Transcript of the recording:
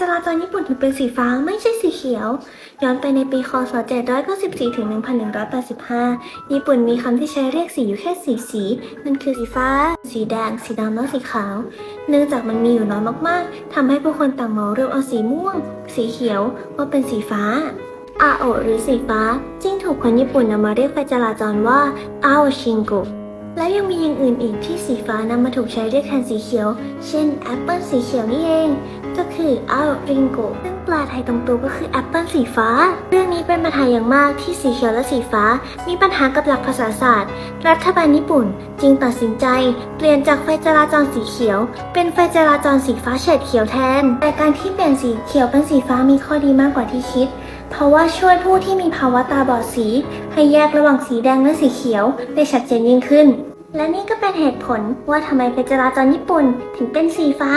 จราจรญี่ปุ่นถึงเป็นสีฟ้าไม่ใช่สีเขียว ย้อนไปในปีคศ794ถึง1185 ญี่ปุ่นมีคำที่ใช้เรียกสีอยู่แค่สีสีนั่นคือสีฟ้า สีแดง สีดำและสีขาว เนื่องจากมันมีอยู่น้อยมากๆทำให้ผู้คนต่างเหมารวมเอาสีม่วง สีเขียวว่าเป็นสีฟ้าอาโอหรือสีฟ้า จึงถูกคนญี่ปุ่นนำมาเรียกไฟจราจรว่าอาโอชิงโก และยังมีอย่างอื่นอีกที่สีฟ้านำมาถูกใช้เรียกแทนสีเขียว เช่นแอปเปิลสีเขียวนี่เอง ก็คืออาริงโกซึ่งแปลไทยตรงตัวก็คือแอปเปิลสีฟ้า เรื่องนี้เป็นปัญหาอย่างมากที่สีเขียวและสีฟ้า มีปัญหากับหลักภาษาศาสตร์ รัฐบาลญี่ปุ่น จึงตัดสินใจ เปลี่ยนจากไฟจราจรสีเขียว เป็นไฟจราจรสีฟ้าเฉดเขียวแทน แต่การที่เปลี่ยนสีเขียวเป็นสีฟ้ามีข้อดีมากกว่าที่คิดเพราะว่าช่วยผู้ที่มีภาวะตาบอดสี ให้แยกระหว่างสีแดงและสีเขียวได้ชัดเจนยิ่งขึ้น และนี่ก็เป็นเหตุผลว่าทำไมไฟจราจรญี่ปุ่นถึงเป็นสีฟ้า